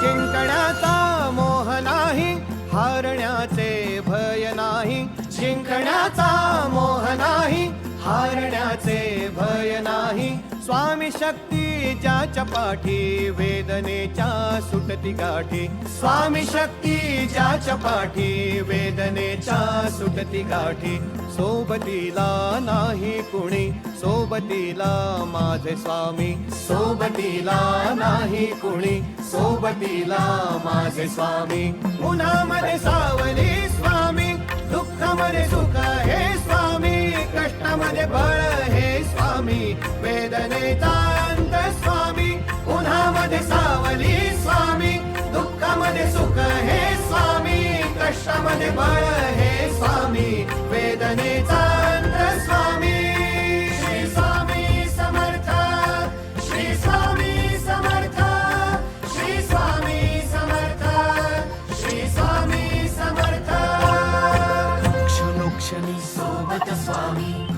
जिंकण्याचा मोह नाही हारण्याचे भय नाही. जिंकण्याचा मोह नाही हारण्याचे भय नाही. स्वामी शक्ती ज्याच्या पाठी वेदनेच्या सुटती गाठी. स्वामी शक्ती ज्याच्या पाठी वेदनेच्या सुटती गाठी. सोबतीला नाही कुणी सोबतीला माझे स्वामी. सोबतीला नाही कुणी सोबतीला माझे स्वामी. उन्हामध्ये सावली स्वामी दुःखामध्ये सुख हे स्वामी. कष्टामध्ये बळ हे स्वामी. वेदनेचा दुःखामध्ये सुख हे स्वामी कष्टामध्ये बळ हे स्वामी वेदनेचा अंत स्वामी. श्री स्वामी समर्थ श्री स्वामी समर्थ श्री स्वामी समर्थ श्री स्वामी समर्थ. क्षणोक्षणी सोबत स्वामी.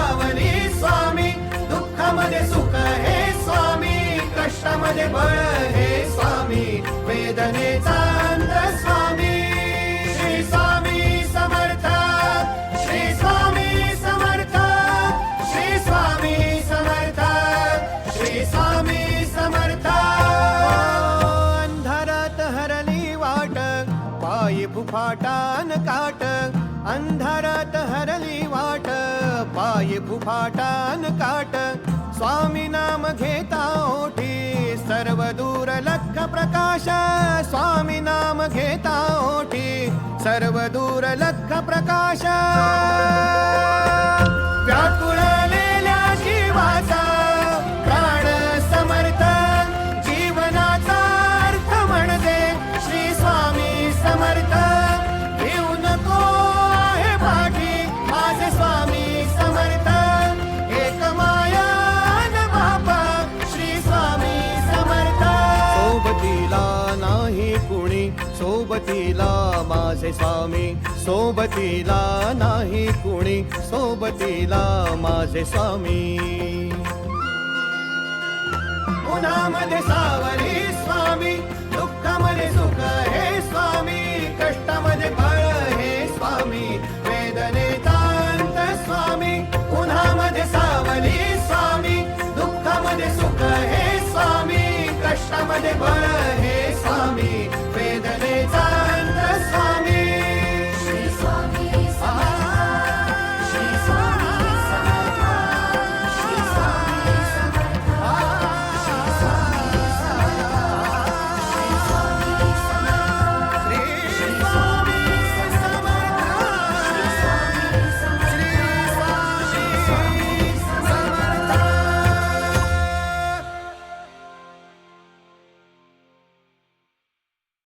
कष्टामध्ये बळ हे स्वामी वेदनेचा अंत स्वामी. श्री स्वामी समर्थ श्री स्वामी समर्थ श्री स्वामी समर्थ श्री स्वामी समर्थ. अंधारात हरली वाट पायी फुफाटान काट. अंधारात हरली वाट पायी फुफाटान काट. स्वामी नाम घेता ओठी सर्व दूर लख प्रकाश स्वामी नाम घेता ओठी सर्व दूर लख प्रकाश. व्याकुळ स्वामी सोबतीला नाही कुणी सोबतीला माझे स्वामी. उन्हामध्ये सावरी स्वामी दुःखामध्ये सुख हे स्वामी कष्टामध्ये फळ हे स्वामी वेदने तांत स्वामी. उन्हामध्ये सावली स्वामी दुःखामध्ये सुख हे स्वामी कष्टामध्ये फळ